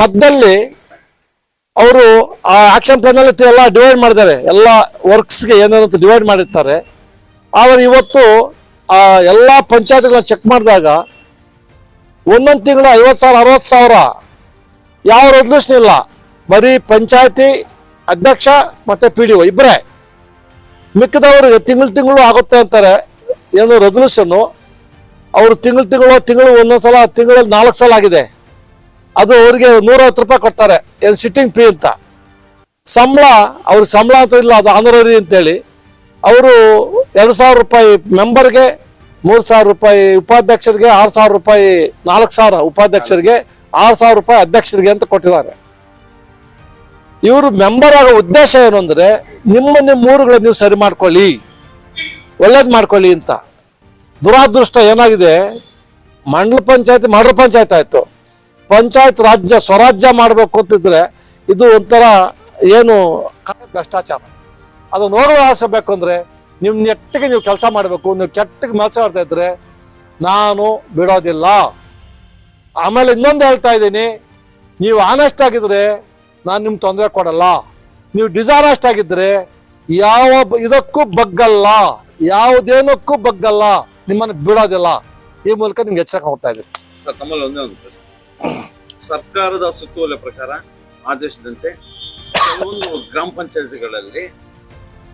ಮಧ್ಯದಲ್ಲಿ ಅವರು ಆ ಆಕ್ಷನ್ ಪ್ಲಾನ್ ಅಲ್ಲಿ ಎಲ್ಲ ಡಿವೈಡ್ ಮಾಡಿದ್ದಾರೆ. ಎಲ್ಲ ವರ್ಕ್ಸ್ಗೆ ಏನೇನಂತ ಡಿವೈಡ್ ಮಾಡಿರ್ತಾರೆ. ಆದರೆ ಇವತ್ತು ಆ ಎಲ್ಲ ಪಂಚಾಯತ್ಗಳನ್ನ ಚೆಕ್ ಮಾಡಿದಾಗ ಒಂದೊಂದು ತಿಂಗಳು ಐವತ್ತು ಸಾವಿರ, ಅರವತ್ತು ಸಾವಿರ ಯಾವ ರೆಸಲ್ಯೂಷನ್ ಇಲ್ಲ. ಬರೀ ಪಂಚಾಯತಿ ಅಧ್ಯಕ್ಷ ಮತ್ತೆ ಪಿ ಡಿ ಒ ಇಬ್ಬರೇ ಮಿಕ್ಕದವ್ರಿಗೆ ತಿಂಗಳು ತಿಂಗಳು ಆಗುತ್ತೆ ಅಂತಾರೆ. ಏನು ರೆಸಲ್ಯೂಷನ್ನು ಅವರು ತಿಂಗಳು ತಿಂಗಳು ತಿಂಗಳು ಒಂದೊಂದು ಸಲ, ತಿಂಗಳಲ್ಲಿ ನಾಲ್ಕು ಸಲ ಆಗಿದೆ. ಅದು ಅವ್ರಿಗೆ ನೂರೈವತ್ತು ರೂಪಾಯಿ ಕೊಡ್ತಾರೆ. ಏನು ಸಿಟ್ಟಿಂಗ್ ಫೀ ಅಂತ. ಸಂಬಳ ಅವ್ರ ಸಂಬಳ ಅಂತ ಇಲ್ಲ, ಅದು ಆನರರಿ ಅಂತೇಳಿ. ಅವರು ಎರಡು ಸಾವಿರ ರೂಪಾಯಿ ಮೆಂಬರ್ಗೆ ಮೂರು ಸಾವಿರ ರೂಪಾಯಿ ಉಪಾಧ್ಯಕ್ಷರಿಗೆ, ಆರು ಸಾವಿರ ರೂಪಾಯಿ, ನಾಲ್ಕು ಸಾವಿರ ಉಪಾಧ್ಯಕ್ಷರಿಗೆ, ಆರು ಸಾವಿರ ರೂಪಾಯಿ ಅಧ್ಯಕ್ಷರಿಗೆ ಅಂತ ಕೊಟ್ಟಿದ್ದಾರೆ. ಇವರು ಮೆಂಬರ್ ಆಗೋ ಉದ್ದೇಶ ಏನು ಅಂದರೆ ನಿಮ್ಮ ನಿಮ್ಮ ಮೂರುಗಳು ನೀವು ಸರಿ ಮಾಡ್ಕೊಳ್ಳಿ, ಒಳ್ಳೇದು ಮಾಡ್ಕೊಳ್ಳಿ ಅಂತ. ದುರಾದೃಷ್ಟ ಏನಾಗಿದೆ, ಮಂಡಲ ಪಂಚಾಯತಿ, ಮಂಡಲ ಪಂಚಾಯತ್ ಆಯ್ತು. ಪಂಚಾಯತ್ ರಾಜ್ಯ ಸ್ವರಾಜ್ಯ ಮಾಡಬೇಕು ಅಂತಿದ್ರೆ ಇದು ಒಂಥರ ಏನು ಭ್ರಷ್ಟಾಚಾರ. ಅದು ನೋಡುವ ನಿಮ್ಮ ಅಂದ್ರೆ ನೀವು ನೆಟ್ಟಿಗೆ ನೀವು ಕೆಲಸ ಮಾಡಬೇಕು, ನೀವು ಕೆಟ್ಟಿಗೆ ಮಾತಾಡ್ತಾ ಇದ್ರೆ ನಾನು ಬಿಡೋದಿಲ್ಲ. ಆಮೇಲೆ ಇನ್ನೊಂದು ಹೇಳ್ತಾ ಇದ್ದೀನಿ, ನೀವು ಆನೆಸ್ಟ್ ಆಗಿದ್ರೆ ನಾನು ನಿಮ್ಗೆ ತೊಂದರೆ ಕೊಡಲ್ಲ. ನೀವು ಡಿಸಾನೆಸ್ಟ್ ಆಗಿದ್ರೆ ಯಾವ ಇದಕ್ಕೂ ಬಗ್ಗಲ್ಲ. ಯಾವುದೇನಕ್ಕೂ ಬಗ್ಗಲ್ಲ. ನಿಮ್ಮನ್ನು ಬಿಡೋದಿಲ್ಲ. ಈ ಮೂಲಕ ನಿಮ್ಗೆ ಎಚ್ಚರಿಕೆ ಹೋಗ್ತಾ ಇದ್ದೀನಿ. ಸರ್, ತಮ್ಮಲ್ಲಿ ಒಂದೇ ಒಂದು ಸರ್ಕಾರದ ಸುತ್ತೋಲೆ ಪ್ರಕಾರ ಆದೇಶದಂತೆ ಕೆಲವೊಂದು ಗ್ರಾಮ ಪಂಚಾಯತಿಗಳಲ್ಲಿ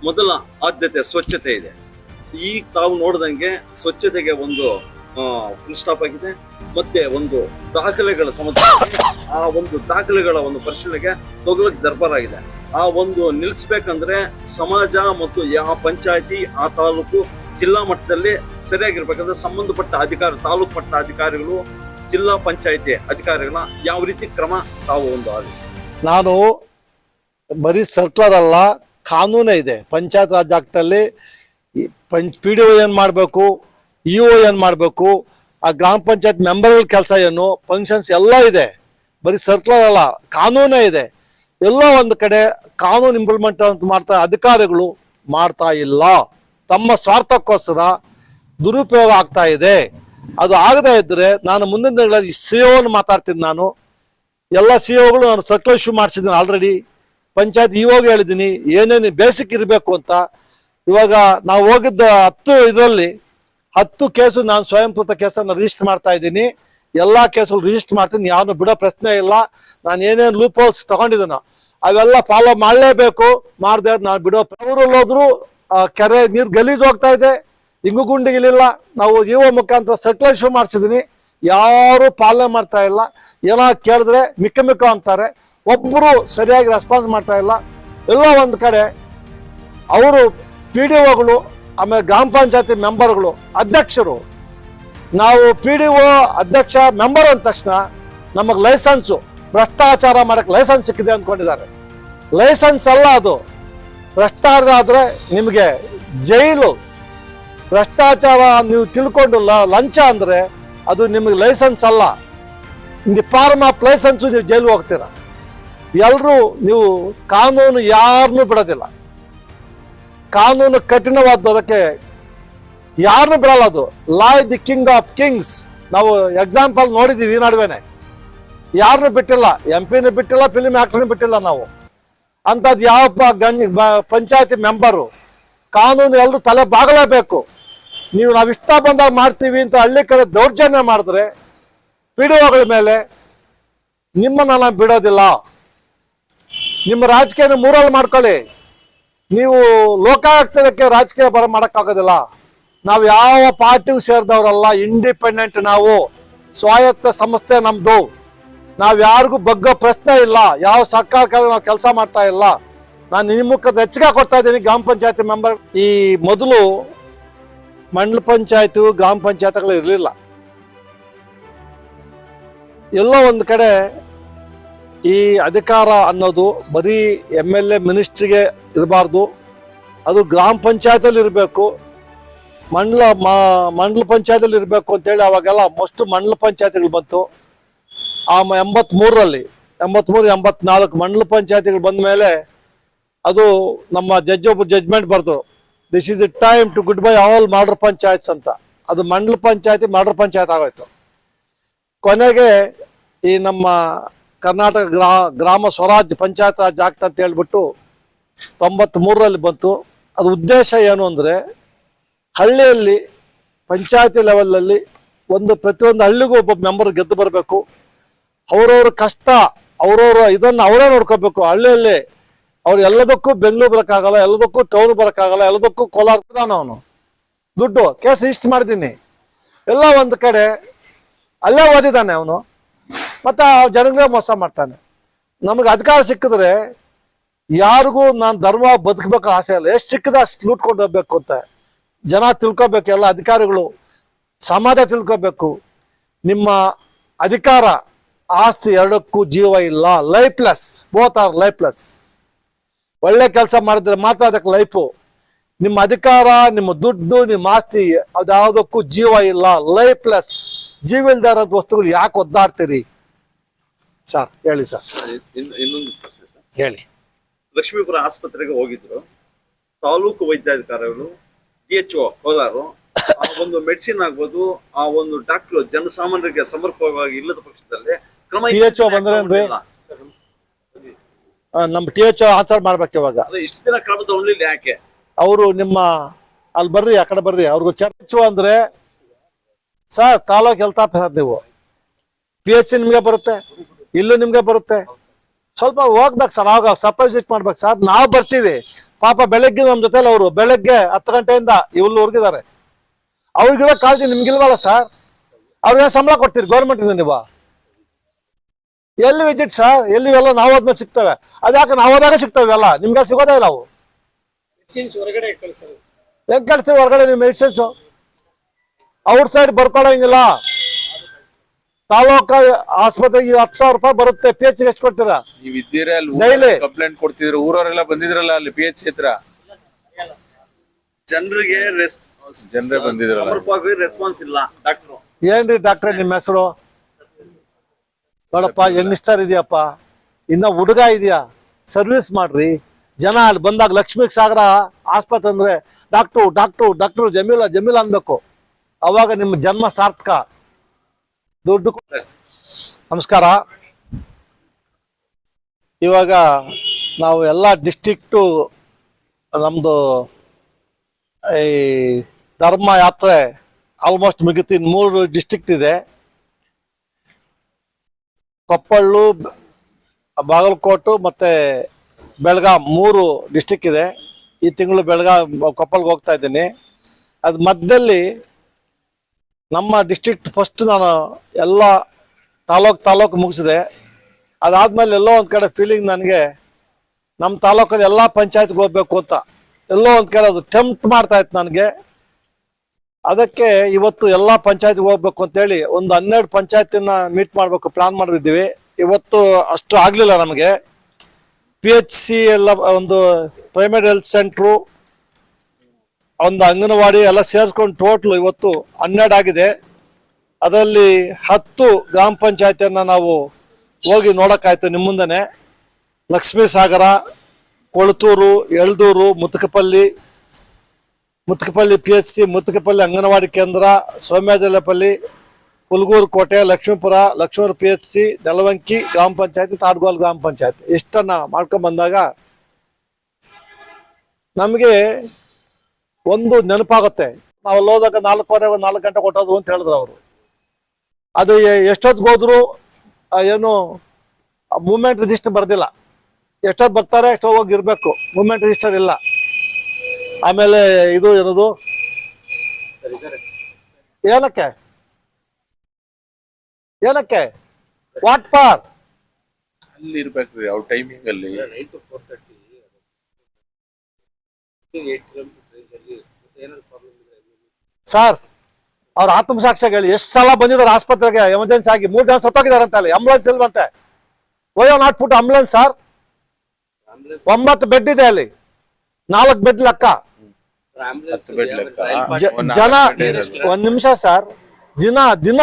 ಮೊದಲ ಆದ್ಯತೆ ಸ್ವಚ್ಛತೆ ಇದೆ. ಈಗ ತಾವು ನೋಡ್ದಂಗೆ ಸ್ವಚ್ಛತೆಗೆ ಒಂದು ಫುಲ್ ಸ್ಟಾಪ್ ಆಗಿದೆ. ಮತ್ತೆ ಒಂದು ದಾಖಲೆಗಳ ಸಮಸ್ಯೆ ಆ ಒಂದು ದಾಖಲೆಗಳ ಒಂದು ಪರಿಶೀಲನೆಗೆ ತೊಗಲಕ್ಕೆ ದರ್ಬಾರ್ ಆಗಿದೆ. ಆ ಒಂದು ನಿಲ್ಲಿಸ್ಬೇಕಂದ್ರೆ ಸಮಾಜ ಮತ್ತು ಯಾವ ಪಂಚಾಯತಿ, ಆ ತಾಲೂಕು ಜಿಲ್ಲಾ ಮಟ್ಟದಲ್ಲಿ ಸರಿಯಾಗಿರ್ಬೇಕಂದ್ರೆ ಸಂಬಂಧಪಟ್ಟ ಅಧಿಕಾರಿ, ತಾಲೂಕು ಮಟ್ಟ ಅಧಿಕಾರಿಗಳು ಜಿಲ್ಲಾ ಪಂಚಾಯತಿ ಅಧಿಕಾರಿಗಳ ಯಾವ ರೀತಿ ಕ್ರಮ ತಾವು ಒಂದು ನಾನು ಬರೀ ಸರ್ಕ್ಯುಲರ್ ಅಲ್ಲ ಕಾನೂನೇ ಇದೆ. ಪಂಚಾಯತ್ ರಾಜ್ ಆಕ್ಟಲ್ಲಿ ಪಂಚ್, ಪಿ ಡಿ ಒ ಏನು ಮಾಡಬೇಕು, ಇ ಒ ಏನು ಮಾಡಬೇಕು, ಆ ಗ್ರಾಮ ಪಂಚಾಯತ್ ಮೆಂಬರ್ಗಳ ಕೆಲಸ ಏನು ಫಂಕ್ಷನ್ಸ್ ಎಲ್ಲ ಇದೆ. ಬರೀ ಸರ್ಕ್ಯುಲರ್ ಅಲ್ಲ ಕಾನೂನೇ ಇದೆ. ಎಲ್ಲ ಒಂದು ಕಡೆ ಕಾನೂನು ಇಂಪ್ಲಿಮೆಂಟ್ ಅಂತ ಮಾಡ್ತಾ ಅಧಿಕಾರಿಗಳು ಮಾಡ್ತಾ ಇಲ್ಲ. ತಮ್ಮ ಸ್ವಾರ್ಥಕ್ಕೋಸ್ಕರ ದುರುಪಯೋಗ ಆಗ್ತಾ ಇದೆ. ಅದು ಆಗದೇ ಇದ್ರೆ ನಾನು ಮುಂದಿನ ದಿನಗಳಲ್ಲಿ ಸಿ ಮಾತಾಡ್ತೀನಿ ನಾನು. ಎಲ್ಲ ಸಿ ಒಗಳು ನಾನು ಸರ್ಕಲ್ ಇಶ್ಯೂ ಮಾಡಿಸಿದ್ದೀನಿ ಆಲ್ರೆಡಿ ಪಂಚಾಯತ್ ಇವಾಗ ಹೇಳಿದ್ದೀನಿ, ಏನೇನು ಬೇಸಿಕ್ ಇರಬೇಕು ಅಂತ. ಇವಾಗ ನಾವು ಹೋಗಿದ್ದ ಹತ್ತು ಇದರಲ್ಲಿ ಹತ್ತು ಕೇಸು ನಾನು ಸ್ವಯಂಕೃತ ಕೇಸನ್ನು ರಿಜಿಸ್ಟರ್ ಮಾಡ್ತಾ ಇದ್ದೀನಿ. ಎಲ್ಲ ಕೇಸುಗಳು ರಿಜಿಸ್ಟರ್ ಮಾಡ್ತೀನಿ ಯಾರು ಬಿಡೋ ಪ್ರಶ್ನೆ ಇಲ್ಲ. ನಾನು ಏನೇನು ಲೂಪ್ ಹೋಲ್ಸ್ ತಗೊಂಡಿದ್ದೀನೋ ಅವೆಲ್ಲ ಫಾಲೋ ಮಾಡಲೇಬೇಕು. ಮಾಡದೆ ನಾನು ಬಿಡೋ ಊರಲ್ಲಿ ಹೋದ್ರು ಕೆರೆ ನೀರು ಗಲೀಜು ಹೋಗ್ತಾ ಇದೆ. ಹಿಂಗು ಗುಂಡಿಗಿಲಿಲ್ಲ. ನಾವು ಇವ ಮುಖಾಂತರ ಸರ್ಕ್ಯುಲೇಷನ್ ಮಾಡಿಸಿದೀನಿ. ಯಾರು ಪಾಲನೆ ಮಾಡ್ತಾ ಇಲ್ಲ. ಎಲ್ಲ ಕೇಳಿದ್ರೆ ಮಿಕ್ಕ ಮಿಕ್ಕ ಅಂತಾರೆ. ಒಬ್ಬರು ಸರಿಯಾಗಿ ರೆಸ್ಪಾನ್ಸ್ ಮಾಡ್ತಾ ಇಲ್ಲ. ಎಲ್ಲ ಒಂದು ಕಡೆ ಅವರು ಪಿ ಡಿ ಒಗಳು ಆಮೇಲೆ ಗ್ರಾಮ ಪಂಚಾಯತಿ ಮೆಂಬರ್ಗಳು, ಅಧ್ಯಕ್ಷರು. ನಾವು ಪಿ ಡಿ ಒ ಅಧ್ಯಕ್ಷ, ಮೆಂಬರ್ ಅಂದ ತಕ್ಷಣ ನಮಗೆ ಲೈಸೆನ್ಸು ಭ್ರಷ್ಟಾಚಾರ ಮಾಡಕ್ಕೆ ಲೈಸೆನ್ಸ್ ಸಿಕ್ಕಿದೆ ಅಂದ್ಕೊಂಡಿದ್ದಾರೆ ಲೈಸೆನ್ಸ್ ಅಲ್ಲ ಅದು. ಭ್ರಷ್ಟಾಚಾರ ಆದರೆ ನಿಮಗೆ ಜೈಲು ಭ್ರಷ್ಟಾಚಾರ ನೀವು ತಿಳ್ಕೊಂಡು ಲಂಚ ಅಂದರೆ ಅದು ನಿಮಗೆ ಲೈಸೆನ್ಸ್ ಅಲ್ಲ. ದಿ ಫಾರ್ಮ್ ಆಫ್ ಲೈಸೆನ್ಸು ನೀವು ಜೈಲು ಹೋಗ್ತೀರ. ಎಲ್ಲರೂ ನೀವು ಕಾನೂನು ಯಾರನ್ನೂ ಬಿಡೋದಿಲ್ಲ. ಕಾನೂನು ಕಠಿಣವಾದ್ದು ಅದಕ್ಕೆ ಯಾರನ್ನೂ ಬಿಡಲ್ಲ ಅದು. Law the king of kings ನಾವು ಎಕ್ಸಾಂಪಲ್ ನೋಡಿದ್ದೀವಿ ಈ ನಡುವೆನೆ. ಯಾರನ್ನೂ ಬಿಟ್ಟಿಲ್ಲ. ಎಂ ಪಿನೂ ಬಿಟ್ಟಿಲ್ಲ ಫಿಲಿಮ್ ಆಕ್ಟರ್ನೂ ಬಿಟ್ಟಿಲ್ಲ ನಾವು. ಅಂಥದ್ದು ಯಾವ ಗಂಜ್ ಪಂಚಾಯತಿ ಮೆಂಬರು ಕಾನೂನು ಎಲ್ಲರೂ ತಲೆ ಬಾಗಲೇಬೇಕು. ನೀವು ನಾವು ಇಷ್ಟ ಬಂದಾಗ ಮಾಡ್ತೀವಿ ಅಂತ ಹಳ್ಳಿ ಕಡೆ ದೌರ್ಜನ್ಯ ಮಾಡಿದ್ರೆ ಪಿಡಿಒಗಳ ಮೇಲೆ ನಿಮ್ಮನ್ನ ನಾನು ಬಿಡೋದಿಲ್ಲ. ನಿಮ್ಮ ರಾಜಕೀಯನ ಮೂರಲ್ಲಿ ಮಾಡ್ಕೊಳ್ಳಿ. ನೀವು ಲೋಕಾಯುಕ್ತದಕ್ಕೆ ರಾಜಕೀಯ ಬರ ಮಾಡೋಕ್ಕಾಗೋದಿಲ್ಲ. ನಾವು ಯಾವ ಪಾರ್ಟಿಗೂ ಸೇರಿದವರಲ್ಲ ಇಂಡಿಪೆಂಡೆಂಟ್ ನಾವು, ಸ್ವಾಯತ್ತ ಸಂಸ್ಥೆ ನಮ್ಮದು ನಾವು ಯಾರಿಗೂ ಬಗ್ಗೋ ಪ್ರಶ್ನೆ ಇಲ್ಲ, ಯಾವ ಸರ್ಕಾರ ಕೆಳಗೆ ನಾವು ಕೆಲಸ ಮಾಡ್ತಾ ಇಲ್ಲ. ನಾನು ನಿಮ್ಮ ಮುಖದ ಹೆಚ್ಚಿಗೆ ಕೊಡ್ತಾ ಇದ್ದೀನಿ ಗ್ರಾಮ ಪಂಚಾಯತಿ ಮೆಂಬರ್ ಈ ಮೊದಲು ಮಂಡಲ ಪಂಚಾಯತು, ಗ್ರಾಮ ಪಂಚಾಯತ್ಗಳು ಇರಲಿಲ್ಲ. ಎಲ್ಲ ಒಂದು ಕಡೆ ಈ ಅಧಿಕಾರ ಅನ್ನೋದು ಬರೀ ಎಂ ಎಲ್ ಎ ಮಿನಿಸ್ಟ್ರಿಗೆ ಇರಬಾರ್ದು. ಅದು ಗ್ರಾಮ ಪಂಚಾಯತಲ್ಲಿ ಇರಬೇಕು. ಮಂಡಲ ಮಂಡಲ ಪಂಚಾಯತಲ್ಲಿ ಇರಬೇಕು ಅಂತೇಳಿ ಅವಾಗೆಲ್ಲ ಮೋಸ್ಟ್ ಮಂಡಲ ಪಂಚಾಯತ್ಗಳು ಬಂತು. ಆ ಎಂಬತ್ಮೂರರಲ್ಲಿ, ಎಂಬತ್ಮೂರು, ಎಂಬತ್ನಾಲ್ಕು ಮಂಡಲ ಪಂಚಾಯತಿಗಳು ಬಂದ ಮೇಲೆ ಅದು ನಮ್ಮ ಜಡ್ಜ್ ಒಬ್ಬರು ಜಡ್ಜ್ಮೆಂಟ್ ಬರೆದ್ರು. This is a time to goodbye all mother panchayats ಅಂತ ಅದು ಮಂಡಲ ಪಂಚಾಯತಿ ಮಾಡ್ರ್ ಪಂಚಾಯತ್ ಆಗೋಯ್ತು. ಕೊನೆಗೆ ಈ ನಮ್ಮ ಕರ್ನಾಟಕ ಗ್ರಾ, ಗ್ರಾಮ ಸ್ವರಾಜ್ ಪಂಚಾಯತ್ ರಾಜ್ ಆಕ್ಟ್ ಅಂತ ಹೇಳ್ಬಿಟ್ಟು ತೊಂಬತ್ತ್ಮೂರರಲ್ಲಿ ಬಂತು. ಅದು ಉದ್ದೇಶ ಏನು ಅಂದರೆ ಹಳ್ಳಿಯಲ್ಲಿ ಪಂಚಾಯತಿ ಲೆವೆಲಲ್ಲಿ ಒಂದು ಪ್ರತಿಯೊಂದು ಹಳ್ಳಿಗೂ ಒಬ್ಬ ಮೆಂಬರ್ ಗೆದ್ದು ಬರಬೇಕು. ಅವರವ್ರ ಕಷ್ಟ, ಅವರವ್ರ ಇದನ್ನು ಅವರೇ ನೋಡ್ಕೋಬೇಕು. ಹಳ್ಳಿಯಲ್ಲಿ ಅವ್ರು ಎಲ್ಲದಕ್ಕೂ ಬೆಂಗಳೂರು ಬರೋಕ್ಕಾಗಲ್ಲ, ಎಲ್ಲದಕ್ಕೂ ಟೌನ್ ಬರೋಕ್ಕಾಗಲ್ಲ, ಎಲ್ಲದಕ್ಕೂ ಕೋಲಾರ ಅವನು. ದುಡ್ಡು ಕೇಸ್ ರಿಜಿಸ್ಟರ್ ಮಾಡಿದ್ದೀನಿ. ಎಲ್ಲ ಒಂದು ಕಡೆ, ಅಲ್ಲೇ ಓದಿದ್ದಾನೆ ಅವನು. ಮತ್ತು ಆ ಜನಗಳಿಗೆ ಮೋಸ ಮಾಡ್ತಾನೆ. ನಮಗೆ ಅಧಿಕಾರ ಸಿಕ್ಕಿದ್ರೆ ಯಾರಿಗೂ ನಾನು ಧರ್ಮ ಬದುಕಬೇಕು ಆಸೆ ಇಲ್ಲ. ಎಷ್ಟು ಸಿಕ್ಕಿದ ಅಷ್ಟು ಲೂಟ್ಕೊಂಡು ಹೋಗ್ಬೇಕು ಅಂತ. ಜನ ತಿಳ್ಕೊಬೇಕು, ಎಲ್ಲ ಅಧಿಕಾರಿಗಳು, ಸಮಾಜ ತಿಳ್ಕೊಬೇಕು. ನಿಮ್ಮ ಅಧಿಕಾರ, ಆಸ್ತಿ ಎರಡಕ್ಕೂ ಜೀವ ಇಲ್ಲ. ಲೈಫ್ಲೆಸ್ ಬೋತ್ ಆರ್ ಲೈಫ್ಲೆಸ್ ಒಳ್ಳೆ ಕೆಲಸ ಮಾಡಿದ್ರೆ ಮಾತ್ರ ಅದಕ್ಕೆ ಲೈಫು ನಿಮ್ಮ ಅಧಿಕಾರ ನಿಮ್ಮ ದುಡ್ಡು ನಿಮ್ಮ ಆಸ್ತಿ ಅದ್ಯಾವುದಕ್ಕೂ ಜೀವ ಇಲ್ಲ ಲೈಫ್ಲೆಸ್ ಜೀವ ಇಲ್ದಾರದ ವಸ್ತುಗಳು ಯಾಕೆ ಒದ್ದಾಡ್ತೀರಿ? ಸರ್ ಹೇಳಿ ಸರ್. ಇನ್ನು- ಇನ್ನೊಂದು ಪ್ರಶ್ನೆ ಸರ್. ಹೇಳಿ. ಲಕ್ಷ್ಮೀಪುರ ಆಸ್ಪತ್ರೆಗೆ ಹೋಗಿದ್ರು. ತಾಲೂಕು ವೈದ್ಯಾಧಿಕಾರಿಗಳು ಡಿ ಎಚ್ ಒ ಕೋಲಾರು. ಆ ಒಂದು ಮೆಡಿಸಿನ್ ಆಗ್ಬೋದು ಆ ಒಂದು ಡಾಕ್ಟರ್ ಜನಸಾಮಾನ್ಯರಿಗೆ ಸಮರ್ಪಕವಾಗಿ ಇಲ್ಲದ ಪಕ್ಷದಲ್ಲಿ ಕ್ರಮ ಎಚ್ ಒ ಆ, ನಮ್ಮ ಟಿ ಎಚ್ ಆನ್ಸರ್ ಮಾಡ್ಬೇಕು ಇವಾಗ. ಇಷ್ಟು ದಿನ ಕ್ರಮ ತಗೊಂಡಿಲ್ಲ ಯಾಕೆ? ಅವರು ನಿಮ್ಮ ಅಲ್ಲಿ ಬರ್ರಿ ಆ ಕಡೆ ಬರ್ರಿ. ಅವ್ರಿಗೆ ಚರ್ಚು ಅಂದ್ರೆ ಸರ್ ತಾಲೂಕ್ ಹೆಲ್ತ್ ಸರ್ ನೀವು. ಪಿ ಎಚ್ ಸಿ ನಿಮ್ಗೆ ಬರುತ್ತೆ ಇಲ್ಲೂ ನಿಮ್ಗೆ ಬರುತ್ತೆ. ಸ್ವಲ್ಪ ಹೋಗ್ಬೇಕು ಸರ್ ಆವಾಗ ಸರ್ಪ್ರೈಸ್ ವಿಸಿಟ್ ಮಾಡ್ಬೇಕು ಸರ್. ನಾವು ಬರ್ತೀವಿ. ಪಾಪ ಬೆಳಗ್ಗೆ ನಮ್ಮ ಜೊತೆಲಿ ಅವರು ಬೆಳಗ್ಗೆ ಹತ್ತು ಗಂಟೆಯಿಂದ ಇವ್ರವ್ರಿಗಿದ್ದಾರೆ ಅವ್ರಿಗಿರೋ ಕಾಳಜಿ ನಿಮ್ಗಿಲ್ವಲ್ಲ ಸರ್? ಅವ್ರಿಗೆ ಸಂಬಳ ಕೊಡ್ತೀರಿ ಗೌರ್ಮೆಂಟ್ ಇಂದ ನೀವು? ಎಲ್ಲಿ ವಿದ್ಯುತ್ ಸರ್ ಎಲ್ಲಿ ಇವೆಲ್ಲ ನಾವು ಹೋದ್ಮೇಲೆ ಸಿಗ್ತವೆ. ಅದ್ಯಾಕೆ ನಾವು ಹೋದಾಗ ಸಿಗ್ತವೆ ಎಲ್ಲ ನಿಮ್ಗೆ ಸಿಗೋದೇ ಇಲ್ಲ ಅವು. ಹೆಂಗ್ ಕಳ್ಸ್ತೀವಿ ಹೊರಗಡೆ ನೀವು ಮೆಡಿಸಿನ್ಸ್ ಔಟ್ ಸೈಡ್ ಬರ್ಕೊಳಂಗಿಲ್ಲ ತಾಲೂಕ ಆಸ್ಪತ್ರೆಗೆ ಹತ್ತು ಸಾವಿರ ರೂಪಾಯಿ ಬರುತ್ತೆ. ಪಿ ಎಚ್ ಎಷ್ಟು ಕೊಡ್ತೀರಾ? ನೀವ್ ಇದ್ದೀರಾ ಅಲ್ಲಿ. ಕಂಪ್ಲೇಂಟ್ ಕೊಡ್ತಿದ್ರು. ಊರವರೆಲ್ಲ ಬಂದಿದ್ರಲ್ಲ ಅಲ್ಲಿ ಪಿ ಎಚ್ ಹತ್ರ? ಜನರಿಗೆ ಜನರೇ ಬಂದಿದ್ರಲ್ಲ. ಸಮರ್ಪಕವಾಗಿ ರೆಸ್ಪಾನ್ಸ್ ಇಲ್ಲ. ಡಾಕ್ಟ್ರು ಏನ್ರಿ ಡಾಕ್ಟ್ರೆ ನಿಮ್ಮ ಹೆಸರು? ನೋಡಪ್ಪ ಯಂಗ್ಸ್ಟರ್ ಇದೆಯಪ್ಪ? ಇನ್ನ ಹುಡುಗ ಇದೆಯಾ? ಸರ್ವಿಸ್ ಮಾಡ್ರಿ. ಜನ ಅಲ್ಲಿ ಬಂದಾಗ ಲಕ್ಷ್ಮೀ ಸಾಗರ ಆಸ್ಪತ್ರೆ ಅಂದ್ರೆ doctor doctor doctor Jameela Jameela ಅನ್ಬೇಕು. ಅವಾಗ ನಿಮ್ಮ ಜನ್ಮ ಸಾರ್ಥಕ. ದುಡ್ಡು ನಮಸ್ಕಾರ. ಇವಾಗ ನಾವು ಎಲ್ಲ ಡಿಸ್ಟಿಕ್ಟು ನಮ್ಮದು ಈ ಧರ್ಮ ಯಾತ್ರೆ ಆಲ್ಮೋಸ್ಟ್ ಮುಗಿತು. ಇನ್ನು ಮೂರು ಡಿಸ್ಟಿಕ್ಟ್ ಇದೆ. ಕೊಪ್ಪಳ್ಳು, ಬಾಗಲಕೋಟು ಮತ್ತು ಬೆಳಗಾಂ ಮೂರು ಡಿಸ್ಟಿಕ್ ಇದೆ. ಈ ತಿಂಗಳು ಬೆಳಗಾಂ, ಕೊಪ್ಪಳಗೆ ಹೋಗ್ತಾ ಇದ್ದೀನಿ. ಅದು ಮಧ್ಯದಲ್ಲಿ ನಮ್ಮ ಡಿಸ್ಟಿಕ್ಟ್ ಫಸ್ಟ್ ನಾನು ಎಲ್ಲ ತಾಲೂಕು ತಾಲೂಕು ಮುಗಿಸಿದೆ. ಅದಾದ್ಮೇಲೆ ಎಲ್ಲೋ ಒಂದು ಕಡೆ ಫೀಲಿಂಗ್ ನನಗೆ ನಮ್ಮ ತಾಲೂಕಲ್ಲಿ ಎಲ್ಲ ಪಂಚಾಯತ್ಗೆ ಹೋಗ್ಬೇಕು ಅಂತ. ಎಲ್ಲೋ ಒಂದು ಕಡೆ ಅದು ಟೆಂಪ್ಟ್ ಮಾಡ್ತಾ ಇತ್ತು ನನಗೆ. ಅದಕ್ಕೆ ಇವತ್ತು ಎಲ್ಲ ಪಂಚಾಯತ್ಗೆ ಹೋಗ್ಬೇಕು ಅಂತೇಳಿ ಒಂದು ಹನ್ನೆರಡು ಪಂಚಾಯತಿನ ಮೀಟ್ ಮಾಡಬೇಕು ಪ್ಲಾನ್ ಮಾಡಿದ್ದೀವಿ ಇವತ್ತು ಅಷ್ಟು ಆಗಲಿಲ್ಲ ನಮಗೆ. ಪಿ ಎಚ್ ಸಿ ಎಲ್ಲ ಒಂದು ಪ್ರೈಮರಿ ಹೆಲ್ತ್ ಸೆಂಟ್ರು ಒಂದು ಅಂಗನವಾಡಿ ಎಲ್ಲ ಸೇರಿಸ್ಕೊಂಡು ಟೋಟ್ಲು ಇವತ್ತು ಹನ್ನೆರಡು ಆಗಿದೆ. ಅದರಲ್ಲಿ ಹತ್ತು ಗ್ರಾಮ ಪಂಚಾಯತಿಯನ್ನು ನಾವು ಹೋಗಿ ನೋಡೋಕ್ಕಾಯ್ತು ನಿಮ್ಮ ಮುಂದೆನೆ. Lakshmi Sagara Kolathur, ಎಳ್ದೂರು, Muthakapalli Muthakapalli P H C Muthakapalli anganwadi ಕೇಂದ್ರ ಸೌಮ್ಯದಲ್ಲಪಲ್ಲಿ ಹುಲ್ಗೂರು ಕೋಟೆ, Lakshmipura Lakshmipura P H C Nelavanki ಗ್ರಾಮ ಪಂಚಾಯತಿ, ತಾಡ್ಗೋಲ್ ಗ್ರಾಮ ಪಂಚಾಯತಿ. ಇಷ್ಟನ್ನ ಮಾಡ್ಕೊಂಡ್ ಬಂದಾಗ ನಮಗೆ ಒಂದು ನೆನಪಾಗುತ್ತೆ. ನಾವು ಅಲ್ಲಿ ಹೋದಾಗ ನಾಲ್ಕೂವರೆ ನಾಲ್ಕು ಗಂಟೆ ಕೊಟ್ಟೋದ್ರು ಅಂತ ಹೇಳಿದ್ರು ಅವರು. ಅದು ಎಷ್ಟೊತ್ತಿಗೆ ಹೋದ್ರು ಏನು ಮೂಮೆಂಟ್ ರಿಜಿಸ್ಟರ್ ಬರ್ದಿಲ್ಲ. ಎಷ್ಟೊತ್ತು ಬರ್ತಾರೆ ಎಷ್ಟೋ ಹೋಗಿರ್ಬೇಕು ಮೂಮೆಂಟ್ ರಿಜಿಸ್ಟರ್ ಇಲ್ಲ. ಆಮೇಲೆ ಇದು ಇರೋದು. ಏನಕ್ಕೆ ಏನಕ್ಕೆ ವಾಟ್ ಪಾರ್ ಅಲ್ಲಿ. ಇರ್ಬೇಕ್ರಿ ಅವ್ರ ಟೈಮಿಂಗ್ ಅಲ್ಲಿ nine to four thirty eight kilometres ರೇಂಜಲ್ಲಿ ಪ್ರಾಬ್ಲಮ್ ಇದ್ರೆ ಸರ್ ಅವ್ರ ಆತ್ಮಸಾಕ್ಷಿಯಾಗಿ ಹೇಳಿ ಎಷ್ಟು ಸಲ ಬಂದಿದ್ದಾರೆ ಆಸ್ಪತ್ರೆಗೆ? ಎಮರ್ಜೆನ್ಸಿ ಆಗಿ ಮೂರು ಜನ ಸತ್ತೋಗಿದ್ದಾರೆ ಅಂತ ಅಲ್ಲಿ ಆಂಬುಲೆನ್ಸ್ ಇಲ್ವಂತೆ. Why not put ambulance sir ಒಂಬತ್ತು ಬೆಡ್ ಇದೆ ಅಲ್ಲಿ. ನಾಲ್ಕು ಬೆಡ್ ಲೆಕ್ಕ. ಜನ. ಒಂದ್ ನಿಮಿಷ ಸರ್. ದಿನ ದಿನ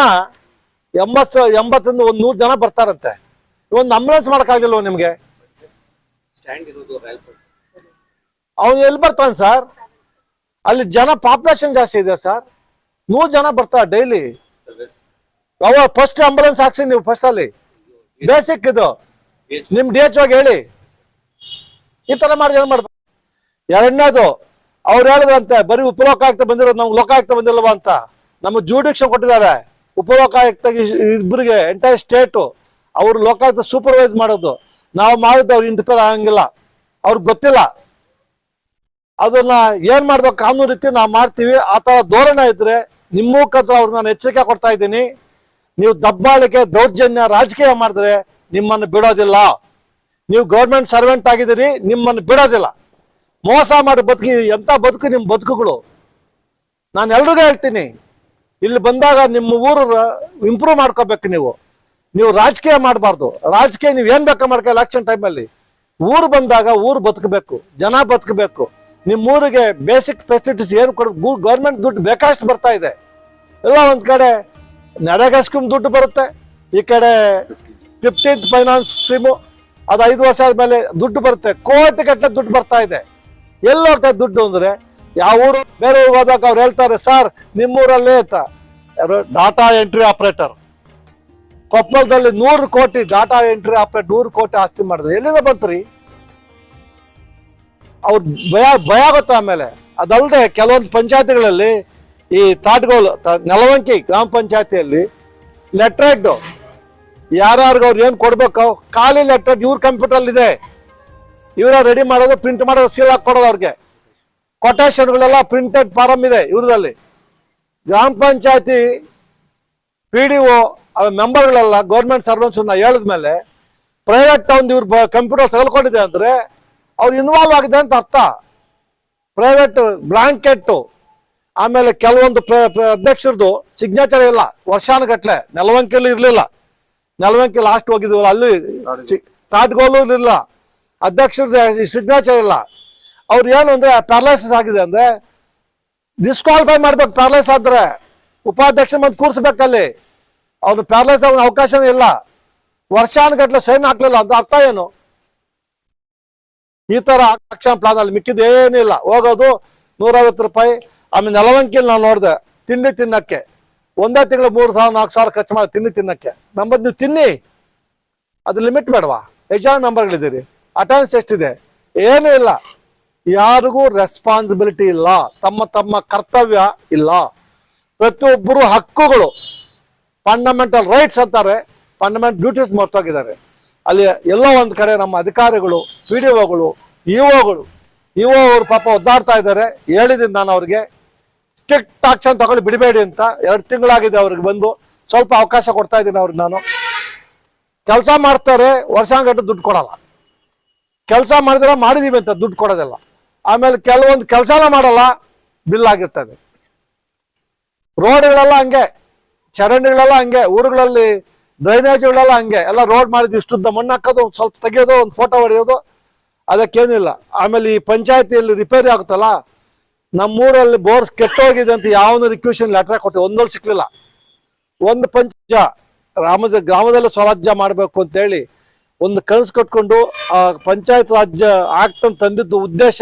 ಎಂಬತ್ ಎಂಬತ್ತಿಂದ ಒಂದ್ ನೂರ್ ಜನ ಬರ್ತಾರಂತೆ. ಒಂದು ಆಂಬುಲೆನ್ಸ್ ಮಾಡಕ್ಕಾಗಿಲ್ವ ನಿಮ್ಗೆ? ಸ್ಟ್ಯಾಂಡ್ ಇರೋದು ರಾಯಲ್ಪುರ ಅವ್ನು ಎಲ್ಲಿ ಬರ್ತಾನೆ ಸರ್? ಅಲ್ಲಿ ಜನ ಪಾಪ್ಯುಲೇಷನ್ ಜಾಸ್ತಿ ಇದೆ ಸರ್? ನೂರ್ ಜನ ಬರ್ತಾರೆ ಡೈಲಿ ಅವ ಫಸ್ಟ್ ಆಂಬುಲೆನ್ಸ್ ಹಾಕ್ಸಿ ನೀವು ಫಸ್ಟ್ ಅಲ್ಲಿ. ಬೇಸಿಕ್ ಇದು. ನಿಮ್ ಡಿ ಎಚ್ ಹೇಳಿ. ಈ ತರ ಮಾಡಿ ಏನ್ ಮಾಡ್ಬೇಕು? ಎರಡನೇದು, ಅವ್ರು ಹೇಳಿದ್ರಂತೆ, ಬರೀ ಉಪಲೋಕಾಯುಕ್ತ ಬಂದಿರೋದು ನಮ್ಗೆ ಲೋಕಾಯುಕ್ತ ಬಂದಿಲ್ವಾ ಅಂತ. ನಮ್ಮ ಜೂಡಿಕ್ಷನ್ ಕೊಟ್ಟಿದ್ದಾರೆ. ಉಪಲೋಕಾಯುಕ್ತ ಇಬ್ಬರಿಗೆ ಎಂಟೈರ್ ಸ್ಟೇಟು ಅವರು ಲೋಕಾಯುಕ್ತ ಸೂಪರ್ವೈಸ್ ಮಾಡೋದು. ನಾವು ಮಾಡಿದ್ದು ಅವ್ರು ಇಂಟರ್ಫೇರ್ ಆಗಂಗಿಲ್ಲ. ಅವ್ರಿಗೆ ಗೊತ್ತಿಲ್ಲ. ಅದನ್ನ ಏನ್ ಮಾಡ್ಬೇಕು ಕಾನೂನು ರೀತಿ ನಾವು ಮಾಡ್ತೀವಿ. ಆ ತರ ಧೋರಣೆ ಇದ್ರೆ ನಿಮ್ಮ ಮುಖಾಂತರ ಅವ್ರಿಗೆ ನಾನು ಎಚ್ಚರಿಕೆ ಕೊಡ್ತಾ ಇದ್ದೀನಿ. ನೀವು ದಬ್ಬಾಳಿಕೆ, ದೌರ್ಜನ್ಯ ರಾಜಕೀಯ ಮಾಡಿದ್ರೆ ನಿಮ್ಮನ್ನು ಬಿಡೋದಿಲ್ಲ. ನೀವು ಗೌರ್ಮೆಂಟ್ ಸರ್ವೆಂಟ್ ಆಗಿದ್ದೀರಿ, ನಿಮ್ಮನ್ನು ಬಿಡೋದಿಲ್ಲ. ಮೋಸ ಮಾಡಿ ಬದುಕಿ, ಎಂತ ಬದುಕು ನಿಮ್ಮ ಬದುಕುಗಳು? ನಾನು ಎಲ್ರಿಗೂ ಹೇಳ್ತೀನಿ, ಇಲ್ಲಿ ಬಂದಾಗ ನಿಮ್ಮ ಊರು ಇಂಪ್ರೂವ್ ಮಾಡ್ಕೋಬೇಕು ನೀವು. ನೀವು ರಾಜಕೀಯ ಮಾಡಬಾರ್ದು. ರಾಜಕೀಯ ನೀವು ಏನ್ ಬೇಕಾ ಮಾಡ್ಕೊ ಎಲೆಕ್ಷನ್ ಟೈಮಲ್ಲಿ ಊರು ಬಂದಾಗ ಊರು ಬದುಕಬೇಕು, ಜನ ಬದುಕಬೇಕು. ನಿಮ್ಮ ಊರಿಗೆ ಬೇಸಿಕ್ ಫೆಸಿಲಿಟೀಸ್ ಏನು ಕೊಡ ಗೌರ್ಮೆಂಟ್ ದುಡ್ಡು ಬೇಕಷ್ಟು ಬರ್ತಾ ಇದೆ. ಎಲ್ಲ ಒಂದು ಕಡೆ ನರೇಗಾ ದುಡ್ಡು ಬರುತ್ತೆ, ಈ ಕಡೆ ಫಿಫ್ಟೀನ್ತ್ ಫೈನಾನ್ಸ್ ಸ್ಕೀಮು ಅದು ಐದು ವರ್ಷ ಆದ್ಮೇಲೆ ದುಡ್ಡು ಬರುತ್ತೆ. ಕೋಟಿ ಗಟ್ಟಲೆ ದುಡ್ಡು ಬರ್ತಾ ಇದೆ. ಎಲ್ಲಿ ಹೋಗ್ತಾ ದುಡ್ಡು ಅಂದ್ರೆ ಯಾವ ಊರು? ಬೇರೆ ಊರಿಗೆ ಹೋದಾಗ ಅವ್ರು ಹೇಳ್ತಾರೆ, ಸರ್, ನಿಮ್ಮೂರಲ್ಲೇ ಅಂತ. ಯಾರು? Data entry operator. ಕೊಪ್ಪಳದಲ್ಲಿ ನೂರು ಕೋಟಿ ಡಾಟಾ ಎಂಟ್ರಿ ಆಪರೇಟ್, ನೂರು ಕೋಟಿ ಆಸ್ತಿ ಮಾಡಿದ್ರೆ. ಎಲ್ಲಿಂದ ಬಂತ್ರಿ? ಅವ್ರು ಭಯ ಭಯ ಆಗುತ್ತೆ ಆಮೇಲೆ. ಅದಲ್ಲದೆ ಕೆಲವೊಂದು ಪಂಚಾಯತಿಗಳಲ್ಲಿ ಈ ತಾಟ್ಗೋಲು ನೆಲವಂಕಿ ಗ್ರಾಮ ಪಂಚಾಯತಿಯಲ್ಲಿ ಲೆಟ್ರೆಡ್ ಯಾರ್ಯಾರಿಗೂ ಅವ್ರು ಏನು ಕೊಡ್ಬೇಕು? ಖಾಲಿ ಲೆಟ್ರೆಡ್ ಇವ್ರ ಕಂಪ್ಯೂಟರ್ ಇದೆ ಇವರ ರೆಡಿ ಮಾಡೋದು ಪ್ರಿಂಟ್ ಮಾಡೋದು ಸೀಲ್ ಹಾಕಿ ಕೊಡೋದು ಅವ್ರಿಗೆ. ಕೊಟೇಶನ್ಗಳೆಲ್ಲ ಪ್ರಿಂಟೆಡ್ ಫಾರಮ್ ಇದೆ ಇವ್ರದಲ್ಲಿ ಗ್ರಾಮ ಪಂಚಾಯತಿ ಪಿ ಡಿ ಒ ಮೆಂಬರ್ಗಳೆಲ್ಲ ಗೌರ್ಮೆಂಟ್ ಸರ್ವೆಂಟ್ಸ್ ಹೇಳಿದ ಮೇಲೆ ಪ್ರೈವೇಟ್ ಟೌನ್ ಇವ್ರ ಕಂಪ್ಯೂಟರ್ ತಗೊಳ್ಕೊಂಡಿದೆ ಅಂದ್ರೆ ಅವ್ರು ಇನ್ವಾಲ್ವ್ ಆಗಿದೆ ಅಂತ ಅರ್ಥ. ಪ್ರೈವೇಟ್ ಬ್ಲಾಂಕೆಟ್ ಆಮೇಲೆ ಕೆಲವೊಂದು ಅಧ್ಯಕ್ಷರದು ಸಿಗ್ನೇಚರ್ ಇಲ್ಲ. ವರ್ಷಾನುಗಟ್ಲೆ ನೆಲವಂಕಿಯಲ್ಲಿ ಇರಲಿಲ್ಲ. ನೆಲವಂಕಿ ಲಾಸ್ಟ್ ಹೋಗಿದ್ವಲ್ಲ ಅಲ್ಲಿ ತಾಟ್ಗೋಲು ಇರಲಿಲ್ಲ. ಅಧ್ಯಕ್ಷರದ್ದು ಸಿಗ್ನೇಚರ್ ಇಲ್ಲ ಅವ್ರು ಏನು ಅಂದ್ರೆ ಪ್ಯಾರಲೈಸಿಸ್ ಆಗಿದೆ ಅಂದ್ರೆ ಡಿಸ್ಕ್ವಾಲಿಫೈ ಮಾಡ್ಬೇಕು ಪ್ಯಾರಲೈಸ್ ಆದ್ರೆ ಉಪಾಧ್ಯಕ್ಷ ಬಂದು ಕೂರಿಸ್ಬೇಕಲ್ಲಿ. ಅವ್ನು ಪ್ಯಾರಲೈಸ್ ಆಗೋ ಅವಕಾಶನೇ ಇಲ್ಲ. ವರ್ಷಾನುಗಟ್ಲೆ ಸೈನ್ ಹಾಕ್ಲಿಲ್ಲ ಅಂತ ಅರ್ಥ ಏನು? ಈ ಥರ ಆಕ್ಷನ್ ಪ್ಲಾನ್ ಅಲ್ಲಿ ಏನು ಇಲ್ಲ. ಹೋಗೋದು ನೂರೈವತ್ತು ರೂಪಾಯಿ, ಆಮೇಲೆ ನೆಲವಂಕಿಲ್ ನಾನು ನೋಡಿದೆ ತಿಂಡಿ ತಿನ್ನಕ್ಕೆ. ಒಂದೇ ತಿಂಗಳು ಮೂರು ಸಾವಿರ, ನಾಲ್ಕು ಸಾವಿರ ಖರ್ಚು ಮಾಡಿ ತಿಂಡಿ ತಿನ್ನಕ್ಕೆ. ನಂಬರ್ ನೀವು ತಿನ್ನಿ. ಅದು ಲಿಮಿಟ್ ಬೇಡವಾ? ಎಷ್ಟು ಜನ ನಂಬರ್ಗಳಿದ್ದೀರಿ. ಅಟೆಂಡೆನ್ಸ್ ಎಷ್ಟಿದೆ? ಏನೂ ಇಲ್ಲ. ಯಾರಿಗೂ ರೆಸ್ಪಾನ್ಸಿಬಿಲಿಟಿ ಇಲ್ಲ. ತಮ್ಮ ತಮ್ಮ ಕರ್ತವ್ಯ ಇಲ್ಲ. ಪ್ರತಿಯೊಬ್ಬರು ಹಕ್ಕುಗಳು. ಫಂಡಮೆಂಟಲ್ ರೈಟ್ಸ್ ಅಂತಾರೆ. ಫಂಡಮೆಂಟಲ್ ಡ್ಯೂಟೀಸ್ ಮರ್ತೋಗಿದ್ದಾರೆ. ಅಲ್ಲಿ ಎಲ್ಲ ಒಂದು ಕಡೆ ನಮ್ಮ ಅಧಿಕಾರಿಗಳು ಪಿ ಡಿ ಒಗಳು ಇ ಒಗಳು ಇ ಒ ಅವರು ಪಾಪ ಒದ್ದಾಡ್ತಾ ಇದ್ದಾರೆ. ಹೇಳಿದ್ದೀನಿ ನಾನು ಅವ್ರಿಗೆ. ಸ್ಟ್ರಿಕ್ಟ್ ಆಕ್ಷನ್ ತಗೊಳ್ಳಿ, ಬಿಡಬೇಡಿ ಅಂತ. ಎರಡು ತಿಂಗಳಾಗಿದೆ ಅವ್ರಿಗೆ ಬಂದು. ಸ್ವಲ್ಪ ಅವಕಾಶ ಕೊಡ್ತಾ ಇದ್ದೀನಿ ಅವ್ರಿಗೆ ನಾನು. ಕೆಲಸ ಮಾಡ್ತಾರೆ ವರ್ಷಾಂಗಟ್ಟು ದುಡ್ಡು ಕೊಡಲ್ಲ. ಕೆಲಸ ಮಾಡಿದ್ರೆ ಮಾಡಿದೀವಿ ಅಂತ ದುಡ್ಡು ಕೊಡೋದಿಲ್ಲ. ಆಮೇಲೆ ಕೆಲವೊಂದು ಕೆಲಸನ ಮಾಡಲ್ಲ, ಬಿಲ್ ಆಗಿರ್ತದೆ. ರೋಡ್ಗಳೆಲ್ಲ ಹಂಗೆ, ಚರಂಡಿಗಳೆಲ್ಲ ಹಂಗೆ, ಊರುಗಳಲ್ಲಿ ಡ್ರೈನೇಜ್ಗಳೆಲ್ಲ ಹಂಗೆ, ಎಲ್ಲ ರೋಡ್ ಮಾಡಿದ್ವಿ, ಇಷ್ಟುದ್ದ ಮಣ್ಣು ಹಾಕೋದು, ಒಂದ್ ಸ್ವಲ್ಪ ತೆಗೆಯೋದು, ಒಂದು ಫೋಟೋ ಹೊಡೆಯೋದು, ಅದಕ್ಕೇನಿಲ್ಲ. ಆಮೇಲೆ ಈ ಪಂಚಾಯತಿಯಲ್ಲಿ ರಿಪೇರಿ ಆಗುತ್ತಲ್ಲ, ನಮ್ಮೂರಲ್ಲಿ ಬೋರ್ಸ್ ಕೆಟ್ಟೋಗಿದೆ ಅಂತ ಯಾವನು ರಿಕ್ವೆಷನ್ ಲೆಟರ್ ಕೊಟ್ಟು ಒಂದಲ್ಲಿ ಸಿಕ್ಲಿಲ್ಲ ಒಂದು ಪಂಚ, ರಾಮದ, ಗ್ರಾಮದಲ್ಲಿ ಸ್ವರಾಜ್ಯ ಮಾಡಬೇಕು ಅಂತೇಳಿ ಒಂದು ಕನಸು ಕಟ್ಕೊಂಡು ಆ ಪಂಚಾಯತ್ ರಾಜ್ಯ ಆಕ್ಟ್ ಅಂತ ತಂದಿದ್ದು ಉದ್ದೇಶ,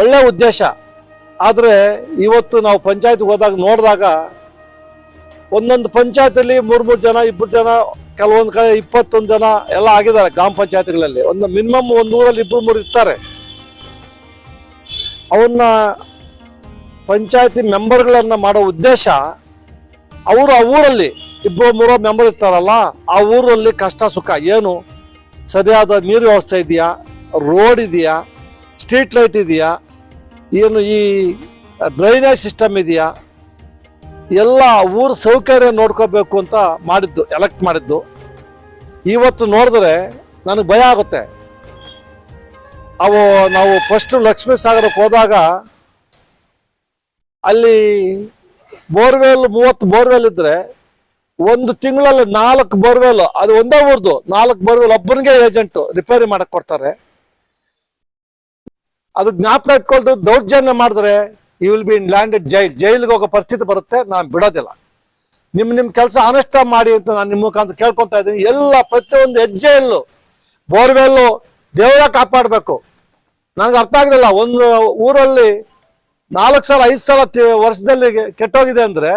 ಒಳ್ಳೆ ಉದ್ದೇಶ. ಆದರೆ ಇವತ್ತು ನಾವು ಪಂಚಾಯತ್ಗೆ ಹೋದಾಗ ನೋಡಿದಾಗ ಒಂದೊಂದು ಪಂಚಾಯತಲ್ಲಿ ಮೂರು ಮೂರು ಜನ ಇಬ್ಬರು ಜನ, ಕೆಲವೊಂದು ಕಡೆ ಇಪ್ಪತ್ತೊಂದು ಜನ ಎಲ್ಲ ಆಗಿದ್ದಾರೆ ಗ್ರಾಮ ಪಂಚಾಯತ್ಗಳಲ್ಲಿ. ಒಂದು ಮಿನಿಮಮ್ ಒಂದು ಊರಲ್ಲಿ ಇಬ್ಬರು ಮೂರು ಇರ್ತಾರೆ. ಅವನ್ನ ಪಂಚಾಯತಿ ಮೆಂಬರ್ಗಳನ್ನು ಮಾಡೋ ಉದ್ದೇಶ, ಅವರು ಆ ಊರಲ್ಲಿ ಇಬ್ಬರು ಮೂರೋ ಮೆಂಬರ್ ಇರ್ತಾರಲ್ಲ, ಆ ಊರಲ್ಲಿ ಕಷ್ಟ ಸುಖ ಏನು? ಸರಿಯಾದ ನೀರು ವ್ಯವಸ್ಥೆ ಇದೆಯಾ? ರೋಡ್ ಇದೆಯಾ? ಸ್ಟ್ರೀಟ್ ಲೈಟ್ ಇದೆಯಾ? ಏನು ಈ ಡ್ರೈನೇಜ್ ಸಿಸ್ಟಮ್ ಇದೆಯಾ? ಎಲ್ಲ ಊರು ಸೌಕರ್ಯ ನೋಡ್ಕೋಬೇಕು ಅಂತ ಮಾಡಿದ್ದು ಎಲೆಕ್ಟ್ ಮಾಡಿದ್ದು. ಇವತ್ತು ನೋಡಿದ್ರೆ ನನಗೆ ಭಯ ಆಗುತ್ತೆ. ಅವು ನಾವು ಫಸ್ಟ್ ಲಕ್ಷ್ಮೀ ಸಾಗರಕ್ಕೆ ಹೋದಾಗ ಅಲ್ಲಿ ಬೋರ್ವೆಲ್, ಮೂವತ್ತು ಬೋರ್ವೆಲ್ ಇದ್ರೆ ಒಂದು ತಿಂಗಳಲ್ಲಿ ನಾಲ್ಕು ಬೋರ್ವೆಲ್ ಅದು ಒಂದೇ ಊರ್ದು, ನಾಲ್ಕು ಬೋರ್ವೆಲ್ ಒಬ್ಬನಿಗೆ ಏಜೆಂಟ್ ರಿಪೇರಿ ಮಾಡಕ್ ಕೊಡ್ತಾರೆ. ಅದು ಜ್ಞಾಪಕ ಇಟ್ಕೊಳ್ತು ದೌರ್ಜನ್ಯ ಮಾಡಿದ್ರೆ you will be in landed jail ಜೈಲಿಗೆ ಹೋಗೋ ಪರಿಸ್ಥಿತಿ ಬರುತ್ತೆ, ನಾನು ಬಿಡೋದಿಲ್ಲ. ನಿಮ್ ನಿಮ್ ಕೆಲಸ ಅನಷ್ಟ ಮಾಡಿ ಅಂತ ನಾನು ನಿಮ್ಮ ಮುಖಾಂತರ ಕೇಳ್ಕೊತಾ ಇದ್ದೀನಿ. ಎಲ್ಲ ಪ್ರತಿಯೊಂದು ಹೆಜ್ಜೆಯಲ್ಲೂ ಬೋರ್ವೆಲ್ಲು ದೇವರ ಕಾಪಾಡಬೇಕು. ನನಗೆ ಅರ್ಥ ಆಗಲಿಲ್ಲ. ಒಂದು ಊರಲ್ಲಿ ನಾಲ್ಕು ಸಲ, ಐದು ಸಲ ವರ್ಷದಲ್ಲಿ ಕೆಟ್ಟೋಗಿದೆ ಅಂದ್ರೆ